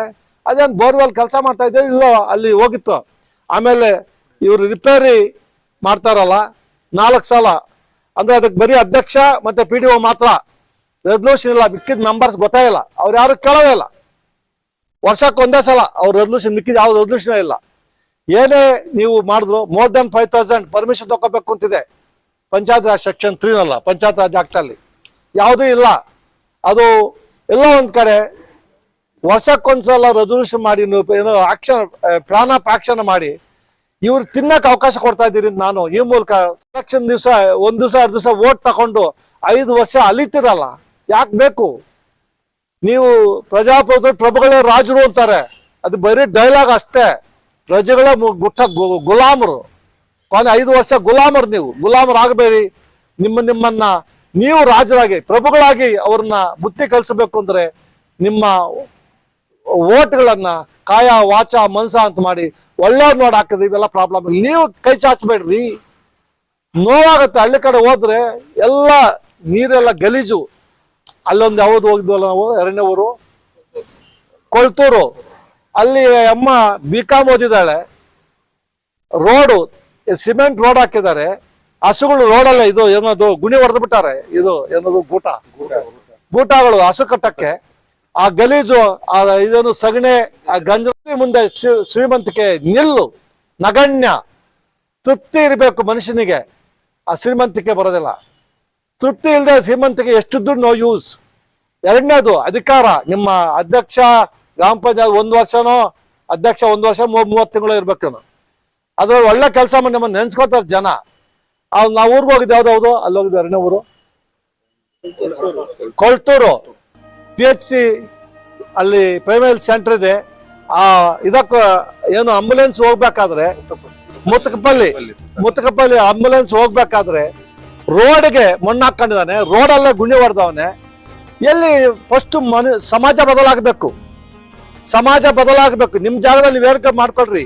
ಅದೇನು ಬೋರ್ವೆಲ್ ಕೆಲಸ ಮಾಡ್ತಾ ಇದ್ದೆ ಇಲ್ಲ, ಅಲ್ಲಿ ಹೋಗಿತ್ತು. ಆಮೇಲೆ ಇವರು ರಿಪೇರಿ ಮಾಡ್ತಾರಲ್ಲ, ನಾಲ್ಕು ಸಲ. ಅಂದ್ರೆ ಅದಕ್ಕೆ ಬರೀ ಅಧ್ಯಕ್ಷ ಮತ್ತೆ ಪಿ ಡಿ ಒ ಮಾತ್ರ. ರೆಸಲ್ಯೂಷನ್ ಇಲ್ಲ, ಮಿಕ್ಕಿದ ಮೆಂಬರ್ಸ್ ಗೊತ್ತೇ ಇಲ್ಲ. ಅವ್ರು ಯಾರು ಕೇಳೋದೇ ಇಲ್ಲ. ವರ್ಷಕ್ಕೆ ಒಂದೇ ಸಲ ಅವ್ರ ರೆಸಲ್ಯೂಷನ್ ಮಿಕ್ಕಿದ ಯಾವ ರೆಸಲ್ಯೂಷನ್ ಇಲ್ಲ. ಏನೇ ನೀವು ಮಾಡಿದ್ರು more than five thousand permission ತಗೋಬೇಕು ಅಂತಿದೆ. ಪಂಚಾಯತ್ ರಾಜ್ ಸೆಕ್ಷನ್ ತ್ರೀನಲ್ಲ ಪಂಚಾಯತ್ ರಾಜ್ ಆಕ್ಟಲ್ಲಿ ಯಾವುದೂ ಇಲ್ಲ. ಅದು ಎಲ್ಲ ಒಂದು ಕಡೆ ವರ್ಷಕ್ಕೊಂದ್ಸಲ ರೆಸೊಲ್ಯೂಷನ್ ಮಾಡಿ ಏನು ಆಕ್ಷನ್ ಆಕ್ಷನ್ ಮಾಡಿ, ಇವ್ರು ತಿನ್ನಕ್ಕೆ ಅವಕಾಶ ಕೊಡ್ತಾ ಇದ್ದೀರಿ ನಾನು, ಈ ಮೂಲಕ ಎಲೆಕ್ಷನ್ ದಿವಸ, ಒಂದ್ ದಿವಸ, ಎರಡು ದಿವಸ ಓಟ್ ತಗೊಂಡು ಐದು ವರ್ಷ ಅಲಿತಿರಲ್ಲ. ಯಾಕೆ ಬೇಕು? ನೀವು ಪ್ರಜಾಪ್ರಭುತ್ವ ಪ್ರಭುಗಳೇ ರಾಜರು ಅಂತಾರೆ. ಅದು ಬರೀ ಡೈಲಾಗ್ ಅಷ್ಟೇ. ಪ್ರಜೆಗಳ ಗುಟ್ಟ ಗುಲಾಮರು. ಕೊನೆ ಐದು ವರ್ಷ ಗುಲಾಮರು ನೀವು. ಗುಲಾಮರು ಆಗಬೇಡಿ. ನಿಮ್ಮ, ನಿಮ್ಮನ್ನ ನೀವು ರಾಜರಾಗಿ, ಪ್ರಭುಗಳಾಗಿ ಅವ್ರನ್ನ ಬುತ್ತಿ ಕಲಿಸಬೇಕು ಅಂದ್ರೆ ನಿಮ್ಮ ಓಟ್ಗಳನ್ನ ಕಾಯ, ವಾಚ, ಮನ್ಸ ಅಂತ ಮಾಡಿ ಒಳ್ಳೆಯವ್ರು ನೋಡಿ ಹಾಕಿದ್ರಿ ಇವೆಲ್ಲ ಪ್ರಾಬ್ಲಮ್ ನೀವು ಕೈ ಚಾಚಬೇಡ್ರಿ. ನೋವಾಗುತ್ತೆ. ಹಳ್ಳಿ ಕಡೆ ಹೋದ್ರೆ ಎಲ್ಲ ನೀರೆಲ್ಲ ಗಲೀಜು. ಅಲ್ಲೊಂದು ಯಾವ್ದು ಹೋಗಿದ್ವಲ್ಲ ನಾವು? ಎರಡನೇ ಊರು? ಕೊಳ್ತೂರು. ಅಲ್ಲಿ ಅಮ್ಮ ಬಿ ಕಾಮ್ ಓದಿದ್ದಾಳೆ. ರೋಡು, ಸಿಮೆಂಟ್ ರೋಡ್ ಹಾಕಿದ್ದಾರೆ. ಹಸುಗಳು ರೋಡಲ್ಲ ಇದು, ಏನದು, ಗುಣಿ ಹೊಡೆದು ಬಿಟ್ಟಾರೆ ಇದು, ಏನದು, ಬೂಟ. ಬೂಟಗಳು. ಹಸು ಕಟ್ಟಕ್ಕೆ. ಆ ಗಲೀಜು, ಆ ಇದೇನು ಸಗಣೆ, ಆ ಗಂಜಿ ಮುಂದೆ ಶ್ರೀ- ಶ್ರೀಮಂತಿಕೆ ನಿಲ್ಲು, ನಗಣ್ಯ. ತೃಪ್ತಿ ಇರಬೇಕು ಮನುಷ್ಯನಿಗೆ. ಆ ಶ್ರೀಮಂತಿಕೆ ಬರೋದಿಲ್ಲ. ತೃಪ್ತಿ ಇಲ್ಲದೆ ಶ್ರೀಮಂತಿಕೆ ಎಷ್ಟು ದುಡ್ಡು ನೋ ಯೂಸ್ ಎರಡನೇದು ಅಧಿಕಾರ. ನಿಮ್ಮ ಅಧ್ಯಕ್ಷ, ಗ್ರಾಮ ಪಂಚಾಯತ್ ಒಂದು ವರ್ಷನೋ, ಅಧ್ಯಕ್ಷ ಒಂದು ವರ್ಷ ಮೂವತ್ತು ತಿಂಗಳು ಇರ್ಬೇಕು ಅದ್ರಲ್ಲಿ ಒಳ್ಳೆ ಕೆಲಸ ಮಾಡಿ ನಮ್ಮನ್ನು ನೆನ್ಸ್ಕೊತಾರೆ ಜನ. ಅವ್ರು ನಾವು ಊರಿಗೆ ಹೋಗಿದ್ದೆ ಯಾವ್ದು ಹೌದು ಅಲ್ಲಿ ಹೋಗಿದ್ದೆ ಎರಡನೇ ಊರು? ಕೊಳ್ತೂರು. ಪಿ ಎಚ್ ಸಿ ಅಲ್ಲಿ ಪ್ರೈಮರಿ ಸೆಂಟರ್ ಇದೆ. ಆ, ಇದಕ್ಕೆ ಏನು ಆಂಬುಲೆನ್ಸ್ ಹೋಗ್ಬೇಕಾದ್ರೆ ಮುತ್ತಕಪಲ್ಲಿ ಮುತ್ತಕಪಲ್ಲಿ ಆಂಬುಲೆನ್ಸ್ ಹೋಗ್ಬೇಕಾದ್ರೆ ರೋಡ್ಗೆ ಮಣ್ಣು ಹಾಕೊಂಡಿದ್ದಾನೆ ರೋಡಲ್ಲೇ ಗುಂಡಿ ಹೊಡೆದವನೆ. ಎಲ್ಲಿ ಫಸ್ಟ್ ಮನು, ಸಮಾಜ ಬದಲಾಗಬೇಕು. ಸಮಾಜ ಬದಲಾಗಬೇಕು. ನಿಮ್ಮ ಜಾಗದಲ್ಲಿ ನೀವು ಏರ್ಕ ಮಾಡ್ಕೊಳ್ರಿ.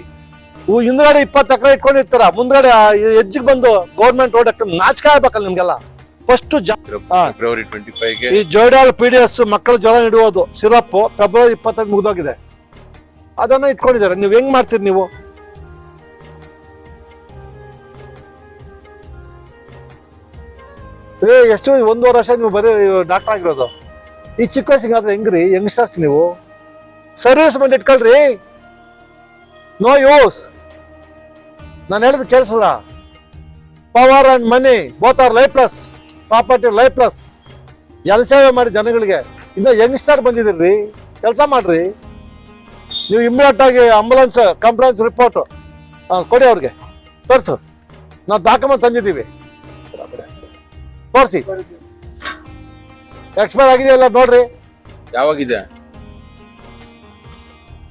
ಹಿಂದ್ಗಡೆ ಇಪ್ಪತ್ತು ಎಕರೆ ಇಟ್ಕೊಂಡಿರ್ತಾರ. ಮುಂದ್ಗಡೆ ಹೆಜ್ಜಿಗೆ ಬಂದು ಗೌರ್ಮೆಂಟ್ ರೋಡ್ ನಾಚಿಕೆ ಆಗ್ಬೇಕಲ್ಲ ನಿಮ್ಗೆಲ್ಲ. ಫಸ್ಟ್. ಫೆಬ್ರವರಿ ಟ್ವೆಂಟಿ ಫೈವ್ಗೆ ಈ ಜೋಡಾಲ್ ಪಿ ಡಿ ಎಸ್ ಮಕ್ಕಳು ಜ್ವರ ಇಡುವುದು ಸಿರಪ್ ಫೆಬ್ರವರಿ ಇಪ್ಪತ್ತೈದು ಮುಗಿದೋಗಿದೆ. ಅದನ್ನ ಇಟ್ಕೊಂಡಿದ್ದಾರೆ. ನೀವು ಹೆಂಗ್ ಮಾಡ್ತೀರಿ ನೀವು? ಏ ಎಷ್ಟು ಒಂದೂವರೆ ವರ್ಷ ನೀವು ಬರೀ ಡಾಕ್ಟರ್ ಆಗಿರೋದು. ಈ ಚಿಕ್ಕ ವಯಸ್ಸಿಗೆ ಆದ್ರೆ ಹೆಂಗ್ರಿ? ಯಂಗ್ಸ್ಟರ್ಸ್ ನೀವು? ಸರ್ವಿಸ್ ಬಂದು ಇಟ್ಕೊಳ್ರಿ. ನೋ ಯೂಸ್ ನಾನು ಹೇಳಿದ ಕೇಳಿಸಲ್ಲ. Power and money both are lifeless property lifeless ಜನಸೇವೆ ಮಾಡಿ ಜನಗಳಿಗೆ. ಇನ್ನು ಯಂಗ್ಸ್ಟರ್ ಬಂದಿದ್ದೀರಿ ಕೆಲಸ ಮಾಡ್ರಿ. ನೀವು ಇಮ್ಮಿಡಿಯೇಟ್ ಆಗಿ ಆಂಬುಲೆನ್ಸ್ ಕಂಪ್ಲೇಂಟ್ಸ್ ರಿಪೋರ್ಟ್ ಕೊಡಿ ಅವ್ರಿಗೆ. ತೋರಿಸು. ನಾವು ಡಾಕ್ಯುಮೆಂಟ್ ತಂದಿದ್ದೀವಿ. ತೋರಿಸಿ. ಎಕ್ಸ್ಪೈರ್ ಆಗಿದೆಯಲ್ಲ ನೋಡ್ರಿ. ಯಾವಾಗಿದೆ?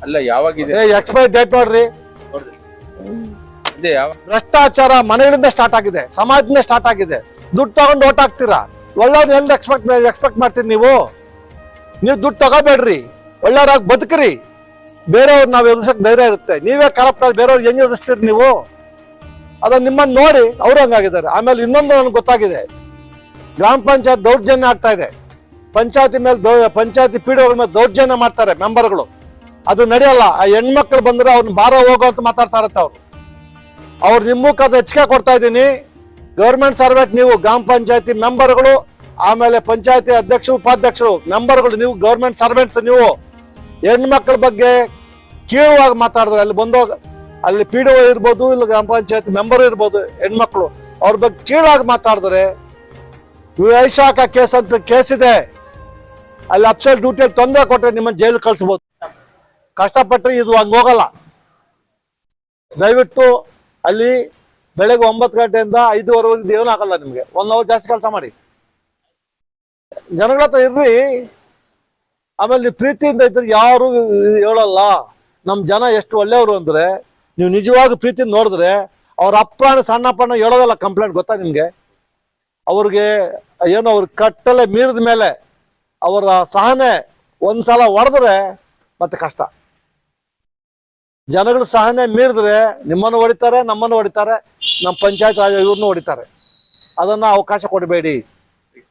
ಅಲ್ಲ ಯಾವಾಗಿದೆ? ಎಕ್ಸ್ಪೈರ್ ಡೇಟ್ ನೋಡ್ರಿ. ಭ್ರಷ್ಟಾಚಾರ ಮನೆಗಳಿಂದ ಸ್ಟಾರ್ಟ್ ಆಗಿದೆ. ಸಮಾಜದಿಂದ ಸ್ಟಾರ್ಟ್ ಆಗಿದೆ. ದುಡ್ಡು ತಗೊಂಡು ಓಟ್ ಹಾಕ್ತೀರಾ? ಒಳ್ಳೆಯವ್ರನ್ನ ಎಲ್ಲಿ ಎಕ್ಸ್ಪೆಕ್ಟ್ ಎಕ್ಸ್ಪೆಕ್ಟ್ ಮಾಡ್ತೀರಿ ನೀವು? ನೀವು ದುಡ್ಡು ತಗೋಬೇಡ್ರಿ. ಒಳ್ಳೆಯವ್ರಾಗಿ ಬದುಕ್ರಿ. ಬೇರೆಯವ್ರು ನಾವು ಎದುರ್ಸಕ್ ಧೈರ್ಯ ಇರುತ್ತೆ. ನೀವೇ ಕರಪ್ಟ್ ಆಗಿ ಬೇರೆಯವ್ರು ಹೆಂಗೆ ಎದುರಿಸ್ತೀರಿ ನೀವು? ಅದನ್ನು ನಿಮ್ಮನ್ನು ನೋಡಿ ಅವರು ಹಂಗಾಗಿದ್ದಾರೆ ಆಮೇಲೆ ಇನ್ನೊಂದು ನನಗೆ ಗೊತ್ತಾಗಿದೆ. ಗ್ರಾಮ ಪಂಚಾಯತ್ ದೌರ್ಜನ್ಯ ಆಗ್ತಾ ಇದೆ. ಪಂಚಾಯತಿ ಮೇಲೆ ದೌ ಪಂಚಾಯತಿ ಪಿಡಿಒಗಳ ಮೇಲೆ ದೌರ್ಜನ್ಯ ಮಾಡ್ತಾರೆ ಮೆಂಬರ್ಗಳು. ಅದು ನಡೆಯಲ್ಲ. ಆ ಹೆಣ್ಮಕ್ಳು ಬಂದರೆ ಅವ್ರನ್ನ ಬಾರ ಹೋಗೋ ಅಂತ ಮಾತಾಡ್ತಾ ಇರುತ್ತೆ ಅವ್ರು. ಅವ್ರು ನಿಮ್ಮ ಅದು ಹೆಚ್ಚಿಗೆ ಕೊಡ್ತಾ ಇದ್ದೀನಿ. ಗೌರ್ಮೆಂಟ್ ಸರ್ವೆಂಟ್ ನೀವು ಗ್ರಾಮ ಪಂಚಾಯತಿ ಮೆಂಬರ್ಗಳು, ಆಮೇಲೆ ಪಂಚಾಯತಿ ಅಧ್ಯಕ್ಷರು, ಉಪಾಧ್ಯಕ್ಷರು, ಮೆಂಬರ್ಗಳು, ನೀವು ಗೌರ್ಮೆಂಟ್ ಸರ್ವೆಂಟ್ಸ್ ನೀವು ಹೆಣ್ಮಕ್ಳ ಬಗ್ಗೆ ಕೀಳುವಾಗಿ ಮಾತಾಡಿದ್ರೆ ಅಲ್ಲಿ ಬಂದೋಗ ಅಲ್ಲಿ ಪಿ ಡಿ ಒ ಇರ್ಬೋದು, ಇಲ್ಲ ಗ್ರಾಮ ಪಂಚಾಯತ್ ಮೆಂಬರ್ ಇರ್ಬೋದು ಹೆಣ್ಮಕ್ಳು ಅವ್ರ ಬಗ್ಗೆ ಕೀಳಾಗಿ ಮಾತಾಡಿದ್ರೆ ವೈಶಾಖ ಕೇಸ್ ಅಂತ ಕೇಸ್ ಇದೆ. ಅಲ್ಲಿ ಅಪ್ಸಲ್ ಡ್ಯೂಟಿಯಲ್ಲಿ ತೊಂದರೆ ಕೊಟ್ಟರೆ ನಿಮ್ಮನ್ನ ಜೈಲು ಕಳಿಸ್ಬೋದು. ಕಷ್ಟಪಟ್ಟರೆ ಇದು ಹಂಗೆ ಹೋಗಲ್ಲ. ದಯವಿಟ್ಟು ಅಲ್ಲಿ ಬೆಳಗ್ಗೆ ಒಂಬತ್ತು ಗಂಟೆಯಿಂದ ಐದುವರೆವರೆಗೆ ಏನೂ ಹಾಕಲ್ಲ ನಿಮಗೆ. ಒಂದು ಅವರ್ ಜಾಸ್ತಿ ಕೆಲಸ ಮಾಡಿ. ಜನಗಳ ಹತ್ರ ಇರ್ರಿ. ಆಮೇಲೆ ನೀವು ಪ್ರೀತಿಯಿಂದ ಇದ್ರೆ ಯಾರು ಹೇಳಲ್ಲ. ನಮ್ಮ ಜನ ಎಷ್ಟು ಒಳ್ಳೆಯವರು ಅಂದರೆ, ನೀವು ನಿಜವಾಗಿ ಪ್ರೀತಿಯಿಂದ ನೋಡಿದ್ರೆ, ಅವ್ರ ಅಪ್ಪನ ಸಣ್ಣಪ್ಪನ ಹೇಳೋದಲ್ಲ ಕಂಪ್ಲೇಂಟ್ ಗೊತ್ತಾ ನಿಮಗೆ? ಅವ್ರಿಗೆ ಏನು ಅವ್ರ ಕಟ್ಟಲೆ ಮೀರಿದ ಮೇಲೆ ಅವರ ಸಹನೆ ಒಂದು ಸಲ ಹೊಡೆದ್ರೆ ಮತ್ತೆ ಕಷ್ಟ. ಜನಗಳ ಸಹನೆ ಮೀರಿದ್ರೆ ನಿಮ್ಮನ್ನು ಹೊಡಿತಾರೆ ನಮ್ಮನ್ನು ಹೊಡಿತಾರೆ ನಮ್ಮ ಪಂಚಾಯತ್ ರಾಜ ಇವ್ರನ್ನೂ ಹೊಡಿತಾರೆ. ಅದನ್ನ ಅವಕಾಶ ಕೊಡಬೇಡಿ.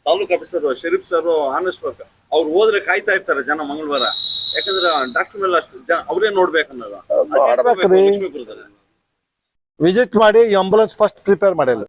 Taluk officer Sharif sir honest work ಅವ್ರು ಹೋದ್ರೆ ಕಾಯ್ತಾ ಇರ್ತಾರೆ ಜನ ಮಂಗಳವಾರ. ಯಾಕಂದ್ರೆ ಡಾಕ್ಟರ್ ಮೇಲೆ ಅಷ್ಟು ಜನ ಅವರೇ ನೋಡ್ಬೇಕನ್ನೋದು. ವಿಸಿಟ್ ಮಾಡಿ ಆಂಬುಲೆನ್ಸ್ ಫಸ್ಟ್ ಪ್ರಿಪೇರ್ ಮಾಡಿಲ್ಲ